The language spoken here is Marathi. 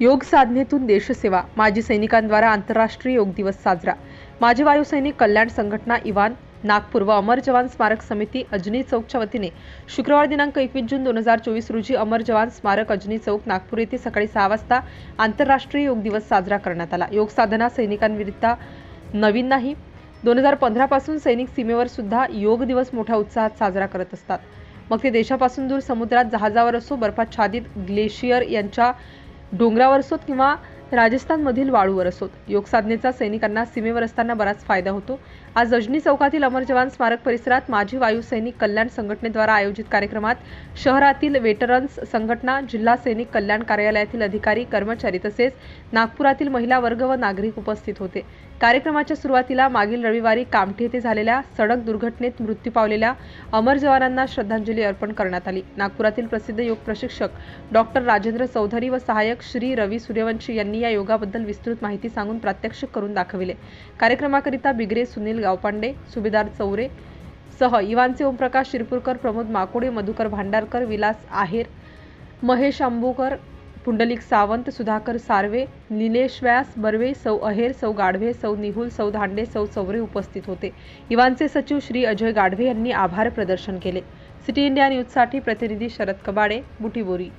योग साधनेतून देशसेवा. माजी सैनिकांद्वारा आंतरराष्ट्रीय योग दिवस साजरा. माजी वायुसैनिक कल्याण संघटना इवान नागपूर व अमर जवान स्मारक समिती अजनी चौकच्या वतीने शुक्रवार दिनांक एकवीस जून दोन हजार चोवीस रोजी अमर जवान स्मारक अजनी चौक नागपूर येथे सकाळी सहा वाजता आंतरराष्ट्रीय योग दिवस साजरा करण्यात आला. योग साधना सैनिकांविरुद्ध नवीन नाही. दोन हजार पंधरापासून सैनिक सीमेवर सुद्धा योग दिवस मोठ्या उत्साहात साजरा करत असतात. मग ते देशापासून दूर समुद्रात जहाजावर असो बर्फाच्छादित ग्लेशियर यांच्या डोंगरावर असोत किंवा राजस्थानमधील वाळूवर असोत. योगसाधनेचा सैनिकांना सीमेवर असताना बराच फायदा होतो. आज अजनी चौकातील अमर जवान स्मारक परिसरात माजी वायुसैनिक कल्याण संघटनेद्वारा आयोजित कार्यक्रमात शहरातील वेटरन्स संघटना जिल्हा सैनिक कल्याण कार्यालयातील अधिकारी कर्मचारी तसेच नागपुरातील महिला वर्ग व नागरिक उपस्थित होते. कार्यक्रमाच्या सुरुवातीला मागील रविवारी कामठी येथे झालेल्या सडक दुर्घटनेत मृत्यू पावलेल्या अमर जवानांना श्रद्धांजली अर्पण करण्यात आली. नागपुरातील प्रसिद्ध योग प्रशिक्षक डॉक्टर राजेंद्र चौधरी व सहाय्यक श्री रवी सूर्यवंशी यांनी या योगाबद्दल विस्तृत माहिती सांगून प्रात्यक्षिक करून दाखविले. कार्यक्रमाकरिता बिगरे सुनील गावपांडे सुभेदार चौरे सह इवानचे ओमप्रकाश शिरपूरकर प्रमोद माकोडे मधुकर भांडारकर विलास आहेर महेश आंबूकर पुंडलिक सावंत सुधाकर सार्वे निलेश व्यास बर्वे सौ अहेर सौ गाढवे सौ निहुल सौ धांडे सौ चौरे उपस्थित होते. इवानचे सचिव श्री अजय गाढवे यांनी आभार प्रदर्शन केले. सिटी इंडिया न्यूजसाठी प्रतिनिधी शरद कबाडे बुटीबोरी.